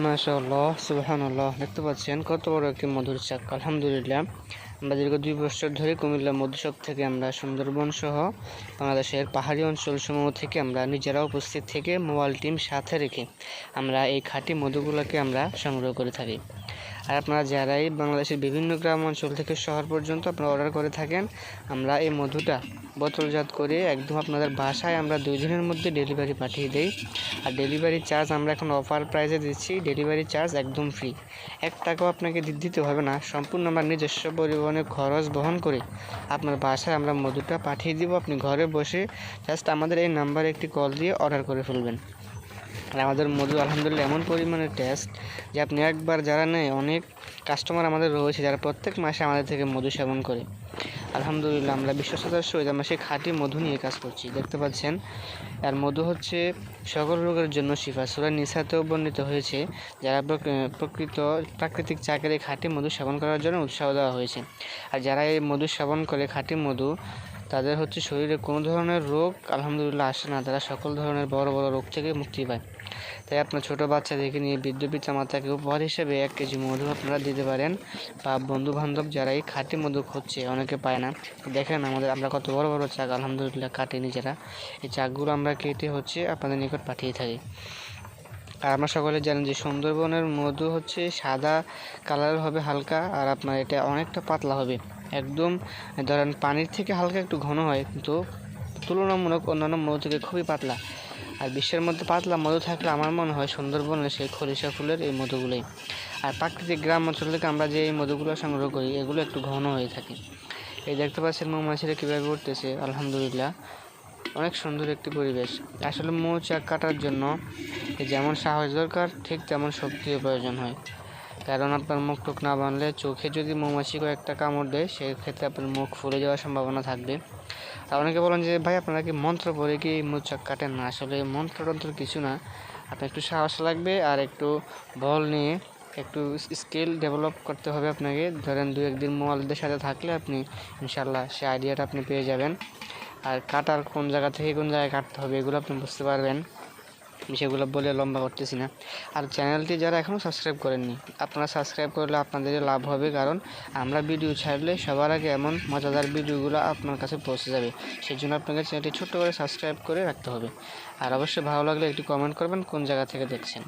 মাশাআল্লাহ, সুবাহানুল্লাহ। দেখতে পাচ্ছেন কত বড় একটি মধুর চাক, আলহামদুলিল্লাহ। আমরা দীর্ঘ দুই বছর ধরে কুমিল্লা মধুসব থেকে আমরা সুন্দরবন সহ বাংলাদেশের পাহাড়ি অঞ্চলসমূহ থেকে আমরা নিজেরা উপস্থিত থেকে মোবাইল টিম সাথে রেখে আমরা এই খাঁটি মধুগুলোকে আমরা সংগ্রহ করে থাকি। আর আপনারা যারাই বাংলাদেশের বিভিন্ন গ্রাম অঞ্চল থেকে শহর পর্যন্ত আপনারা অর্ডার করে থাকেন, আমরা এই মধুটা বোতলজাত করে একদম আপনাদের বাসায় আমরা দুই দিনের মধ্যে ডেলিভারি পাঠিয়ে দেই। আর ডেলিভারি চার্জ আমরা এখন অফার প্রাইসে দিচ্ছি ডেলিভারি চার্জ একদম ফ্রি এক টাকাও আপনাকে দিতে হবে না, সম্পূর্ণ আমরা নিজস্ব পরিবহনের খরচ বহন করে আপনার বাসায় আমরা মধুটা পাঠিয়ে দিব। আপনি ঘরে বসে জাস্ট আমাদের এই নাম্বারে একটি কল দিয়ে অর্ডার করে ফেলবেন। আর আমাদের মধু আলহামদুলিল্লাহ, এমন পরিমাণে টেস্ট যে আপনি একবার যারা নেয়, অনেক কাস্টমার আমাদের রয়েছে যারা প্রত্যেক মাসে আমাদের থেকে মধু সেবন করে। আলহামদুলিল্লাহ, আমরা বিশ্বস্ততার সহিত আমরা সেই খাঁটি মধু নিয়ে কাজ করছি। দেখতে পাচ্ছেন আর মধু হচ্ছে সকল রোগের জন্য শিফা। সুরা নিসাতেও বর্ণিত হয়েছে, যারা প্রকৃত প্রাকৃতিক চাকের খাঁটি মধু সেবন করার জন্য উৎসাহ দেওয়া হয়েছে। আর যারা এই মধু সেবন করে, খাঁটি মধু তাদের হচ্ছে শরীরে কোনো ধরনের রোগ, আলহামদুলিল্লাহ, আসে না। তারা সকল ধরনের বড় বড় রোগ থেকে মুক্তি পায়। তাই আপনার ছোটো বাচ্চাদেরকে নিয়ে বৃদ্ধ পিতা মাতাকে উপহার হিসেবে এক কেজি মধু আপনারা দিতে পারেন। বা বন্ধু বান্ধব যারা এই খাঁটি মধু খুঁজছে, অনেকে পায় না। দেখেন আমাদের, আমরা কত বড় বড় চাক, আলহামদুলিল্লাহ কাটি নিজেরা। এই চাকগুলো আমরা কেটে হচ্ছে আপনাদের নিকট পাঠিয়ে থাকি। আর আমরা সকলে জানেন যে সুন্দরবনের মধু হচ্ছে সাদা কালার হবে হালকা, আর আপনার এটা অনেকটা পাতলা হবে। একদম, ধরেন পানির থেকে হালকা একটু ঘন হয়, কিন্তু তুলনামূলক অন্যান্য মধু থেকে খুবই পাতলা। আর বিশ্বের মধ্যে পাতলা মধু থাকলে আমার মনে হয় সুন্দরবনের সেই খরিশা ফুলের এই মধুগুলোই। আর প্রাকৃতিক গ্রাম অঞ্চল থেকে আমরা যে এই মধুগুলো সংগ্রহ করি, এগুলো একটু ঘন হয়ে থাকে। এই দেখতে পাচ্ছেন মৌমাছিরা কীভাবে উঠতেছে, আলহামদুলিল্লাহ। অনেক সুন্দর একটি পরিবেশ। আসলে মৌচাক কাটার জন্য যেমন সাহস দরকার, ঠিক তেমন শক্তিও প্রয়োজন হয়। কারণ আপনার মুখ টুক না বানলে চোখে যদি মৌমাছি কয়েকটা কামড় দেয়, সেক্ষেত্রে আপনার মুখ ফুলে যাওয়ার সম্ভাবনা থাকবে। আর অনেকে বলেন যে, ভাই, আপনারা কি মন্ত্র পড়ে কি মৌচাক কাটেন না? আসলে মন্ত্র টন্ত্র কিছু না। আপনার একটু সাহস লাগবে আর একটু বল নিয়ে একটু স্কিল ডেভেলপ করতে হবে আপনাকে। ধরেন দু একদিন মোবাইলদের সাথে থাকলে আপনি ইনশাল্লাহ সে আইডিয়াটা আপনি পেয়ে যাবেন। আর কাটার কোন জায়গা থেকে কোন জায়গায় কাটতে হবে, এগুলো আপনি বুঝতে পারবেন। সেগুলো বলে লম্বা করতেছি না। আর চ্যানেলটি যারা এখনও সাবস্ক্রাইব করেননি, আপনারা সাবস্ক্রাইব করলে আপনাদের লাভ হবে, কারণ আমরা ভিডিও ছাড়লে সবার আগে এমন মজাদার ভিডিওগুলো আপনার কাছে পৌঁছে যাবে। সেই জন্য আপনাকে চ্যানেলটি ছোট্ট করে সাবস্ক্রাইব করে রাখতে হবে। আর অবশ্যই ভালো লাগলে একটি কমেন্ট করবেন, কোন জায়গা থেকে দেখছেন।